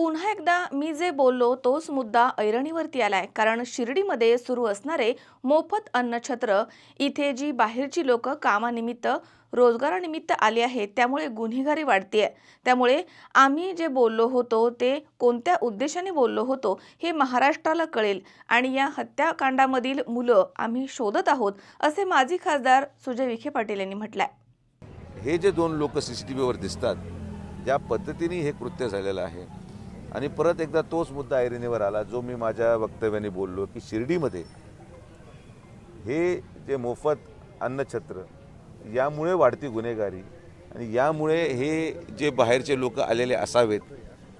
पुन्हा एकदा मी जे बोललो तोच मुद्दा ऐरणीवरती आलाय. कारण शिर्डीमध्ये सुरू असणारे मोफत अन्नछत्र इथे जी बाहेरची लोक कामानिमित्त रोजगारानिमित्त आली आहेत त्यामुळे गुन्हेगारी वाढतीये. त्यामुळे आम्ही जे बोललो होतो ते कोणत्या उद्देशाने बोललो होतो हे महाराष्ट्राला कळेल. आणि या हत्याकांडामधील मुलं आम्ही शोधत आहोत असे माजी खासदार सुजय विखे पाटील यांनी म्हटलंय. हे जे दोन लोक सी सी टी व्हीवर दिसतात ज्या पद्धतीने हे कृत्य झालेलं आहे. आणि परत एकदा तोच मुद्दा ऐरणीवर आला जो मी माझ्या वक्तव्याने बोललो की शिर्डीमध्ये हे जे मोफत अन्नछत्र यामुळे वाढती गुन्हेगारी आणि यामुळे हे जे बाहेरचे लोक आलेले असावेत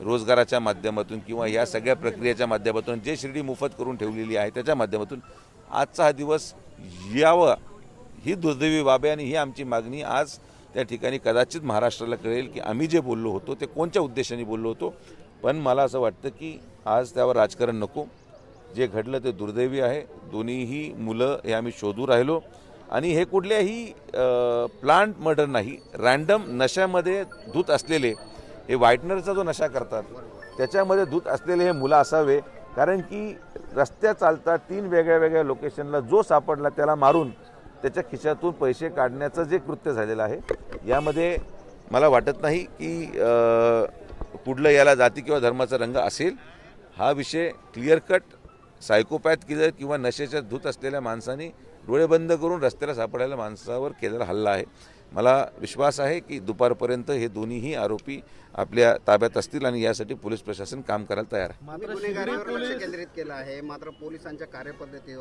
रोजगाराच्या माध्यमातून किंवा या सगळ्या प्रक्रियेच्या माध्यमातून जे शिर्डी मोफत करून ठेवलेली आहे त्याच्या माध्यमातून आजचा हा दिवस यावा ही दुर्दैवी बाब आहे आणि ही आमची मागणी आज त्या ठिकाणी कदाचित महाराष्ट्राला कळेल की आम्ही जे बोललो होतो ते कोणत्या उद्देशाने बोललो होतो पण मला असं वाटतं की आज त्यावर राजकारण नको. जे घडलं ते दुर्दैवी आहे. दोन्हीही मुलं हे आम्ही शोधू राहिलो. आणि हे कुठल्याही प्लांट मर्डर नाही रँडम नशामध्ये धूत असलेले हे व्हाईटनरचा जो नशा करतात त्याच्यामध्ये धूत असलेले हे मुलं असावे. कारण की रस्त्या चालता तीन वेगळ्या वेगळ्या लोकेशनला जो सापडला त्याला मारून त्याच्या खिशातून पैसे काढण्याचं जे कृत्य झालेलं आहे यामध्ये मला वाटत नाही की कुठलं याला जाती किंवा धर्माचा रंग असेल हा विषय क्लिअर कट सायकोपॅथ किलर किंवा नशेच्या धूत असलेल्या माणसाने डोळे बंद करून रस्त्याला सापडायला माणसावर केलेला हल्ला आहे. मला विश्वास आहे की दुपारपर्यंत हे दोन्हीही आरोपी आपल्या ताब्यात असतील आणि यासाठी पोलीस प्रशासन काम करायला तयार आहे. मात्र पोलिसांच्या कार्यपद्धतीवर